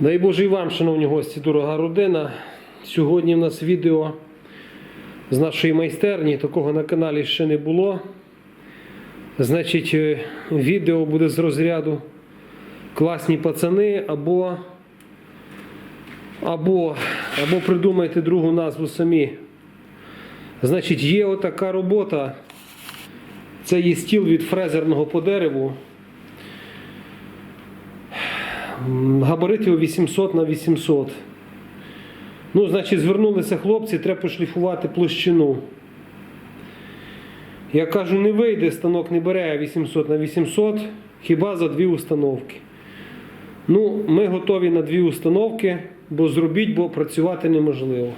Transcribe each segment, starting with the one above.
Дай Боже і вам, шановні гості, дорога родина. Сьогодні в нас відео з нашої майстерні. Такого на каналі ще не було. Значить, е, відео буде з розряду класні пацани або, або, або придумайте другу назву самі. Значить, є отака робота. Це є стіл від фрезерного по дереву. М, Габаритів 800 на 800. Ну, значить, звернулися хлопці, треба пошліфувати площину. Я кажу, не вийде, станок не бере 800 на 800, хіба за дві установки. Ну, ми готові на дві установки, бо зробіть, бо працювати неможливо.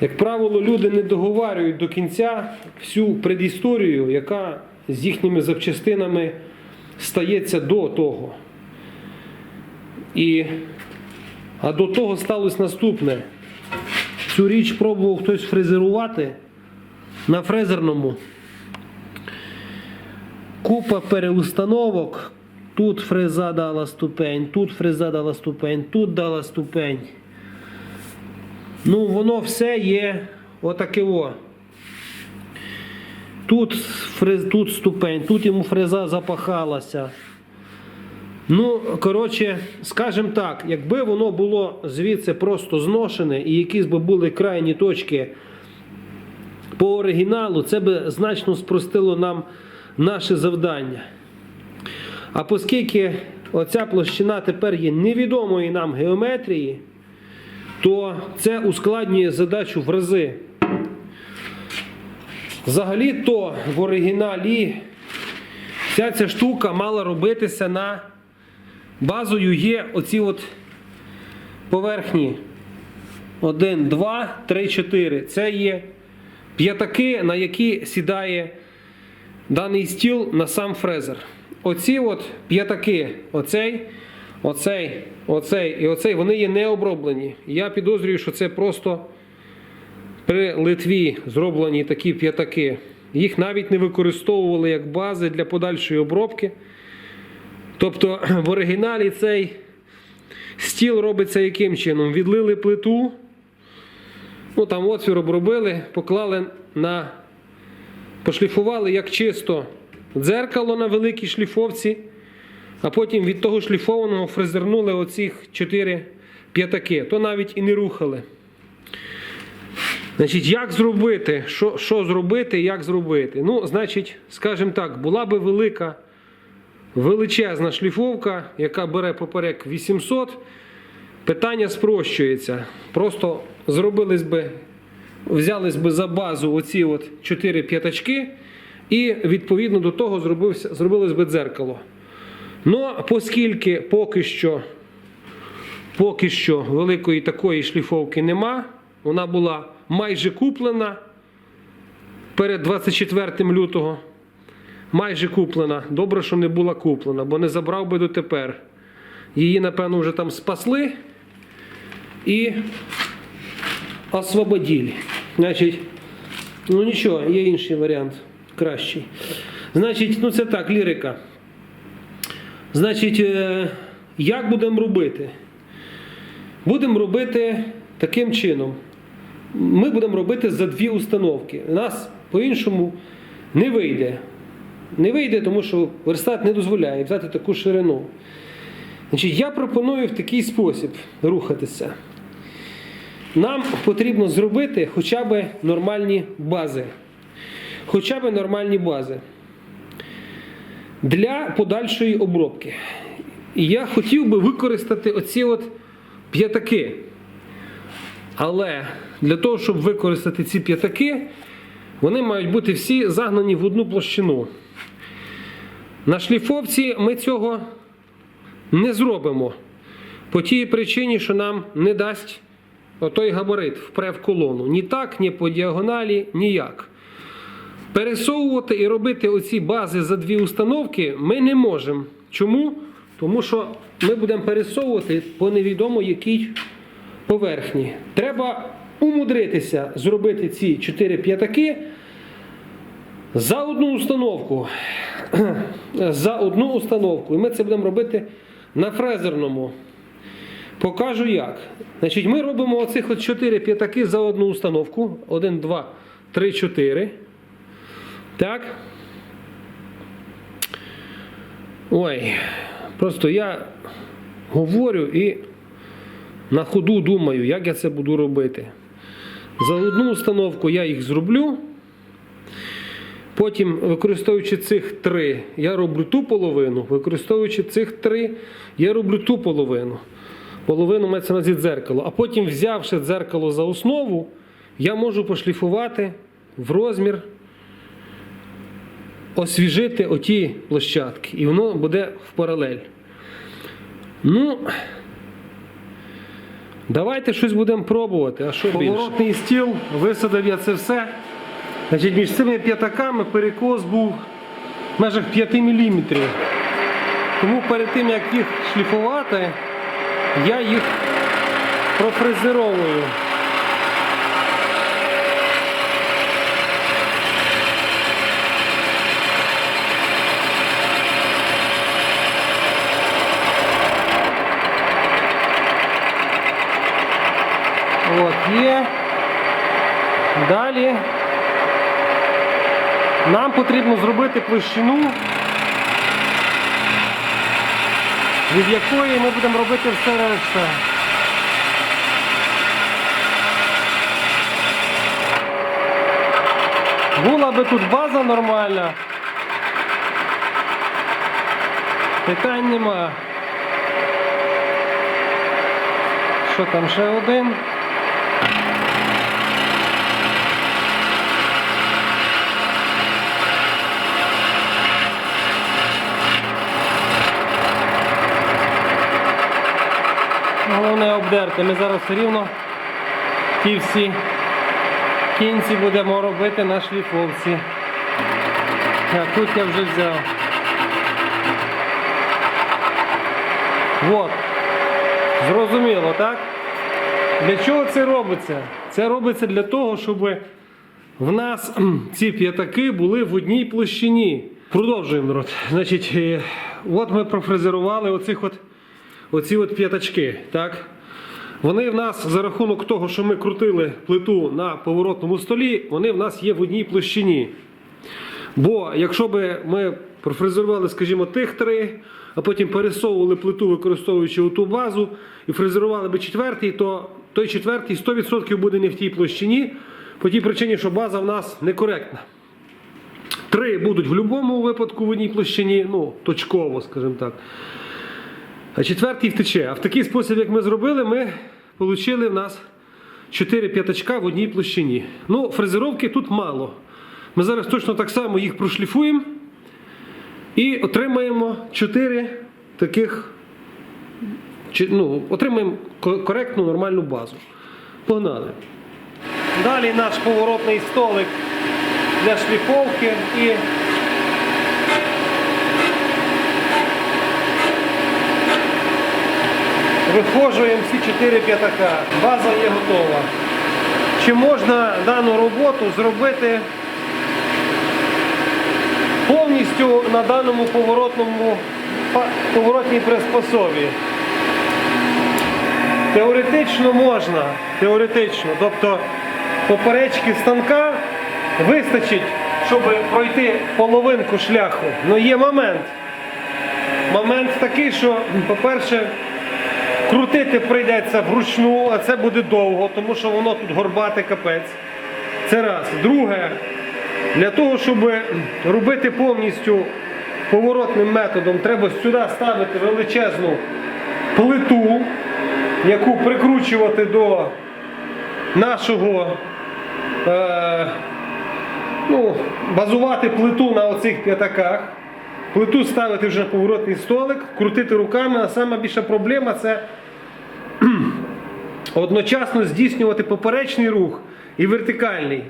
Як правило, люди не договарюють до кінця всю предісторію, яка з їхніми запчастинами стається до того. І, а до того сталося наступне. Цю річ пробував хтось фрезерувати на фрезерному. Купа переустановок. Тут фреза дала ступень, тут фреза дала ступень, тут дала ступень. Ну, воно все є отаке о. Тут, фрез, тут ступень, тут йому фреза запахалася. Ну, коротше, скажімо так, якби воно було звідси просто зношене і якісь би були крайні точки по оригіналу, це би значно спростило нам наше завдання. А оскільки оця площина тепер є невідомої нам геометрії, то це ускладнює задачу в рази. Взагалі то в оригіналі вся ця штука мала робитися на базою є оці от поверхні 1, 2, 3, 4. Це є п'ятаки, на які сідає даний стіл на сам фрезер. Оці от п'ятаки, оцей, оцей, оцей і оцей, вони є не оброблені. Я підозрюю, що це просто при Литві зроблені такі п'ятаки. Їх навіть не використовували як бази для подальшої обробки. Тобто в оригіналі цей стіл робиться яким чином? Відлили плиту, ну там отвір обробили, поклали на, пошліфували як чисто дзеркало на великій шліфовці, а потім від того шліфованого фрезернули оцих чотири п'ятаки, то навіть і не рухали. Значить, як зробити? Що, що зробити, як зробити? Ну, значить, скажімо так, була би велика величезна шліфовка, яка бере поперек 800, питання спрощується. Просто зробились би, взялись би за базу оці от 4 п'ятачки, і відповідно до того зробився, зробилось би дзеркало. Ну, оскільки поки що, поки що великої такої шліфовки нема, вона була майже куплена перед 24 лютого майже куплена. Добре, що не була куплена, бо не забрав би дотепер. Її, напевно, вже там спасли і освободили. Значить, ну нічого, є інший варіант, кращий. Значить, ну це так, лірика. Значить, е, як будемо робити? Будемо робити таким чином. Ми будемо робити за дві установки. У нас по-іншому не вийде. Не вийде, тому що верстат не дозволяє взяти таку ширину. Значить, Я пропоную в такий спосіб рухатися. Нам потрібно зробити хоча б нормальні бази. Хоча б нормальні бази для подальшої обробки. І я хотів би використати оці от п'ятаки. Але для того, щоб використати ці п'ятаки, вони мають бути всі загнані в одну площину. На шліфовці ми цього не зробимо. По тій причині, що нам не дасть отой габарит впре в колону. Ні так, ні по діагоналі, ніяк. Пересовувати і робити оці бази за дві установки ми не можемо. Чому? Тому що ми будемо пересовувати по невідомо якій поверхні. Треба умудритися зробити ці 4 п'ятаки за одну установку. За одну установку. І ми це будемо робити на фрезерному. Покажу як. Значить, ми робимо оцих от 4 п'ятаки за одну установку. 1, 2, 3, 4. Так. Ой, просто я говорю і на ходу думаю, як я це буду робити. За одну установку я їх зроблю. Потім, використовуючи цих три, я роблю ту половину. Використовуючи цих три, я роблю ту половину. Половину мається на дзеркало. А потім, взявши дзеркало за основу, я можу пошліфувати в розмір, освіжити оті площадки. І воно буде в паралель. Ну, давайте щось будемо пробувати. А що більше? Поворотний стіл, висадив я це все. Значить, між цими п'ятаками перекос був в межах 5 мм. Тому перед тим, як їх шліфувати, я їх профрезеровую. От, є. Далі нам потрібно зробити площину, від якої ми будемо робити все решта. Була би тут база нормальна. Питань нема. Що там ще один? Головне обдерти. Ми зараз все рівно ті всі кінці будемо робити на шліфовці. Так, тут я вже взяв. От. Зрозуміло, так? Для чого це робиться? Це робиться для того, щоб в нас ці п'ятаки були в одній площині. Продовжуємо, народ. Значить, е, от ми профрезерували оцих от, оці от п'ятачки. Так? Вони в нас за рахунок того, що ми крутили плиту на поворотному столі, вони в нас є в одній площині. Бо якщо би ми профрезерували, скажімо, тих три, а потім пересовували плиту, використовуючи ту базу, і фрезерували би четвертий, то той четвертий 100% буде не в тій площині, по тій причині, що база в нас некоректна. Три будуть в будь-якому випадку в одній площині, ну, точково, скажімо так. А четвертий втече. А в такий спосіб, як ми зробили, ми отримали в нас 4 п'ятачка в одній площині. Ну, фрезеровки тут мало. Ми зараз точно так само їх прошліфуємо і отримаємо 4 таких, ну, отримаємо коректну нормальну базу. Погнали. Далі наш поворотний столик для шліфовки і Виходжуємо всі 4 п'ятака. База є готова. Чи можна дану роботу зробити повністю на даному поворотному поворотній приспособі? Теоретично можна. Теоретично. Тобто поперечки станка вистачить, щоб пройти половинку шляху. Ну є момент. Момент такий, що, по-перше, Крутити прийдеться вручну, а це буде довго, тому що воно тут горбате капець. Це раз. Друге, для того, щоб робити повністю поворотним методом, треба сюди ставити величезну плиту, яку прикручувати до нашого. Е, ну, базувати плиту на оцих п'ятаках. Плиту ставити вже на поворотний столик, крутити руками, а сама більша проблема це одночасно здійснювати поперечний рух і вертикальний.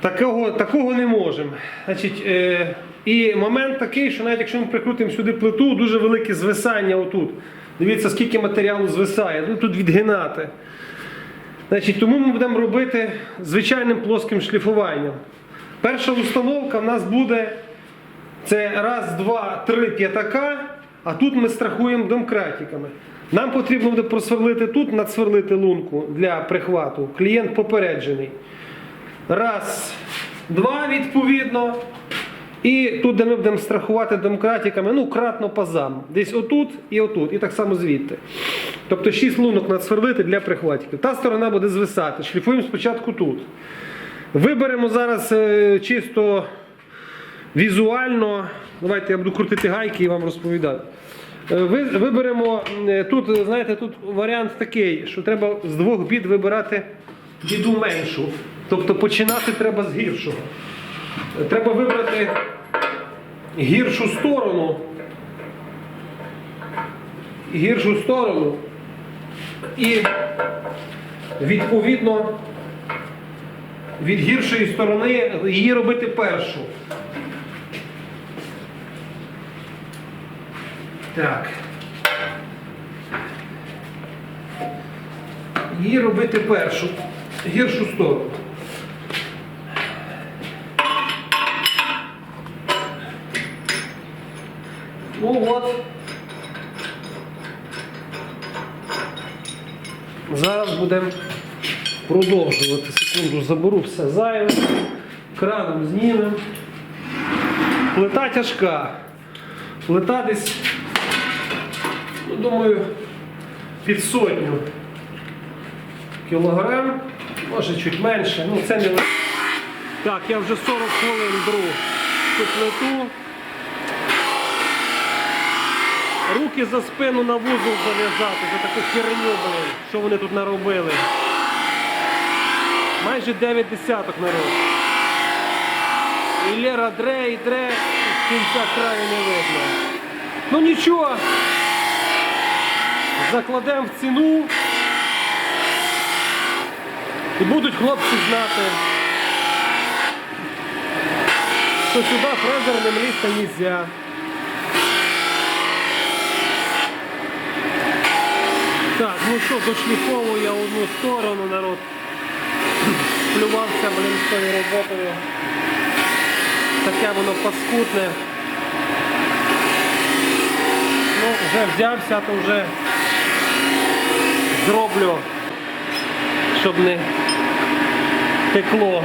Такого, такого не можемо. Значить, е, І момент такий, що навіть якщо ми прикрутимо сюди плиту, дуже велике звисання отут. Дивіться, скільки матеріалу звисає. Ну тут відгинати. Значить, тому ми будемо робити звичайним плоским шліфуванням. Перша установка в нас буде це раз, два, три п'ятака, а тут ми страхуємо домкратиками. Нам потрібно буде просверлити тут, надсверлити лунку для прихвату. Клієнт попереджений. Раз, два, відповідно. І тут, де ми будемо страхувати домкратиками, ну, кратно пазам. Десь отут і отут, і так само звідти. Тобто 6 лунок надсверлити для прихватиків. Та сторона буде звисати. Шліфуємо спочатку тут. Виберемо зараз е, чисто візуально. Давайте я буду крутити гайки і вам розповідати. Е, Ви, виберемо е, тут, знаєте, тут варіант такий, що треба з двох бід вибирати біду меншу. Тобто починати треба з гіршого. Е, Треба вибрати гіршу сторону. Гіршу сторону. І відповідно від гіршої сторони її робити першу. Так. Її робити першу, гіршу сторону. Ну от. Зараз будемо продовжувати. Секунду заберу все зайве. Краном знімемо. Плита тяжка. Плита десь, ну, думаю, під сотню кілограм, може чуть менше. Ну це не Так, я вже 40 хвилин беру плиту. Руки за спину на вузол зав'язати, за таку херню, блин, що вони тут наробили. Майже 9 десяток народ. І Лера дре і дре, кінця краю не видно. Ну нічого. Закладемо в ціну. І будуть хлопці знати, що сюди фрезерним лізти нельзя. Так, ну що, дошліфовую я одну сторону, народ. Плювався, блін, з тою роботою. Таке воно паскудне. Ну, вже взявся, то вже зроблю, щоб не текло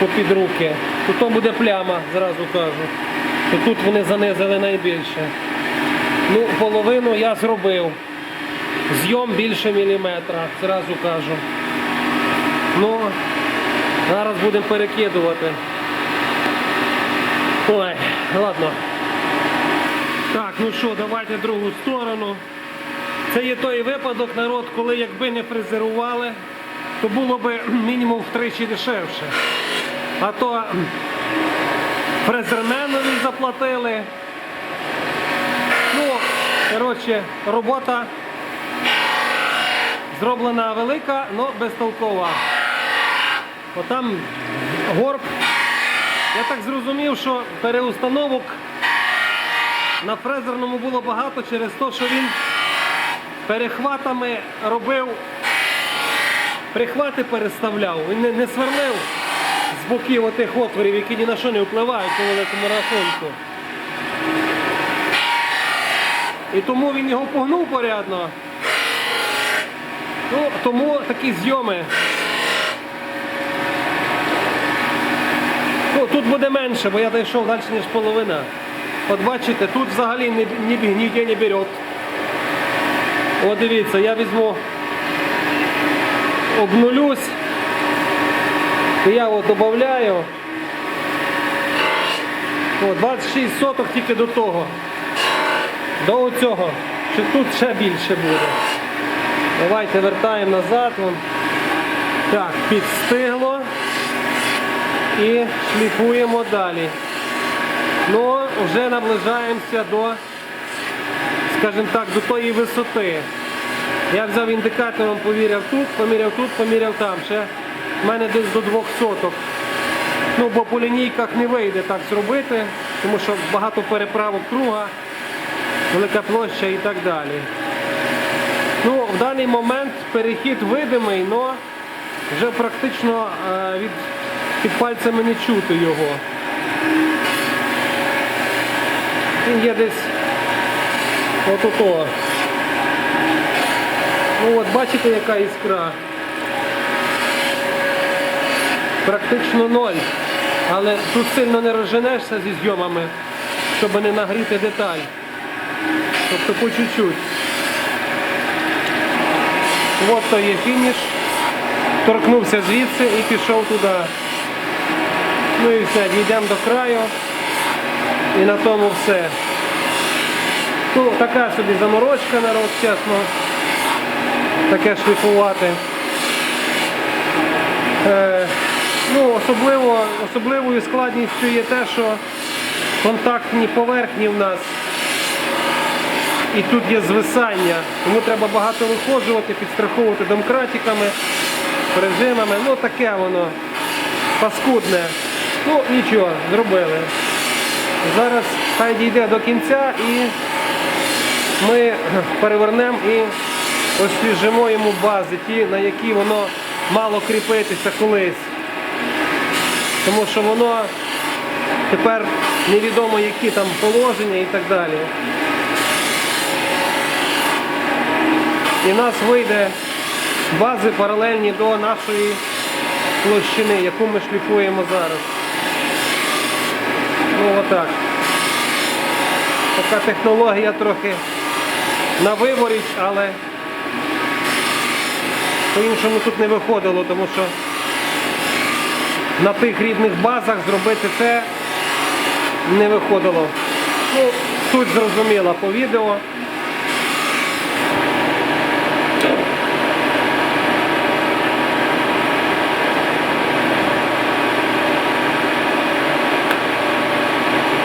попід руки. Тут буде пляма, зразу кажу. То тут вони занизили найбільше. Ну, половину я зробив. Зйом більше міліметра, зразу кажу. Ну, зараз будемо перекидувати. Ой, ладно. Так, ну що, давайте другу сторону. Це є той випадок, народ, коли якби не фрезерували, то було б мінімум втричі дешевше. А то фрезерменові заплатили. Ну, коротше, робота зроблена велика, але безтолкова. Отам горб. Я так зрозумів, що переустановок на фрезерному було багато через те, що він перехватами робив, прихвати переставляв. Він не, не сверлив з боків отих отворів, які ні на що не впливають по великому рахунку. І тому він його погнув порядно. Ну, тому такі зйоми. Ну, тут буде менше, бо я дійшов далі, ніж половина. От бачите, тут взагалі ні, ні, ніде не берет. От дивіться, я візьму, обнулюсь. І я от додаю. О, 26 соток тільки до того. До цього. Що тут ще більше буде. Давайте вертаємо назад. Так, підстигло. І шліфуємо далі. Ну, вже наближаємося до, скажімо так, до тої висоти. Я взяв індикатором, поміряв тут, поміряв тут, поміряв там. Ще в мене десь до двох соток. Ну, бо по лінійках не вийде так зробити. тому що багато переправок круга, велика площа і так далі. Ну, в даний момент перехід видимий, але вже практично е, від, під пальцями не чути його. Він є десь отут. Ну от бачите, яка іскра. Практично ноль. Але тут сильно не розженешся зі зйомами, щоб не нагріти деталь. Тобто по чуть-чуть. От то є фініш. Торкнувся звідси і пішов туди. Ну і все, дійдемо до краю. І на тому все. Ну, така собі заморочка, народ, чесно. Таке шліфувати. Е, ну, особливо, особливою складністю є те, що контактні поверхні в нас. І тут є звисання, тому треба багато виходжувати, підстраховувати домкратиками, режимами. Ну таке воно паскудне. Ну нічого, зробили. Зараз хай дійде до кінця і ми перевернемо і освіжимо йому бази, ті, на які воно мало кріпитися колись. Тому що воно тепер невідомо які там положення і так далі. І в нас вийде бази паралельні до нашої площини, яку ми шліфуємо зараз. Ну отак. Така технологія трохи на виворіч, але по-іншому тут не виходило, тому що на тих рідних базах зробити це не виходило. Ну, суть зрозуміла по відео.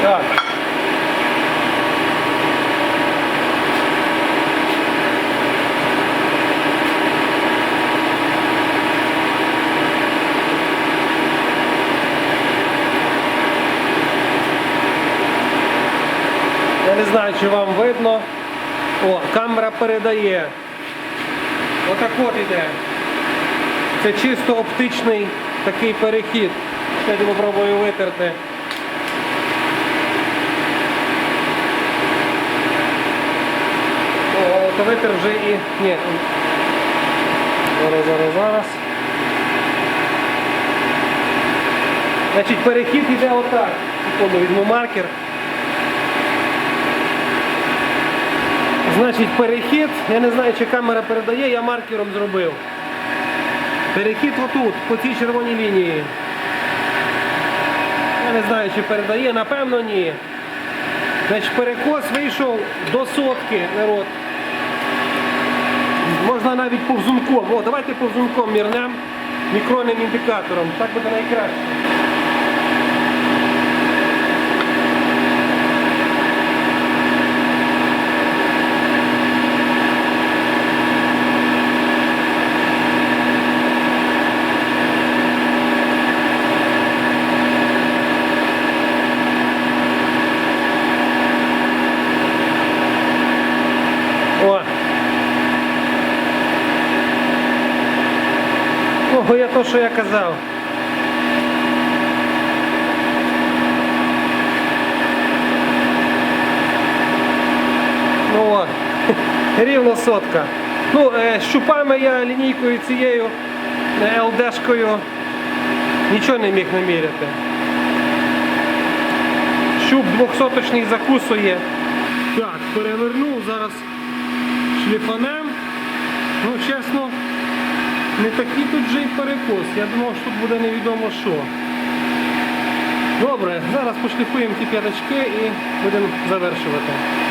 Так. Я не знаю, чи вам видно. О, камера передає. Отак от іде. Це чисто оптичний такий перехід. Я попробую витерти. О, то витер вже і... Ні. Зараз, зараз, зараз. Значить, перехід йде отак. Секунду, маркер. Значить, перехід, я не знаю, чи камера передає, я маркером зробив. Перехід отут, по цій червоній лінії. Я не знаю, чи передає, напевно ні. Значить, перекос вийшов до сотки, народ. Можна навіть повзунком. О, давайте повзунком мірнемо мікронним індикатором. Так буде найкраще. О. Ого, я то, що я казав. Ну рівно сотка. Ну, е, щупами я лінійкою цією е, ЛДшкою нічого не міг наміряти. Щуп двохсоточний закусує. Так, перевернув, зараз шліфанем. Ну, чесно, не такий тут же і перекос. Я думав, що тут буде невідомо що. Добре, зараз пошліфуємо ті п'яточки і будемо завершувати.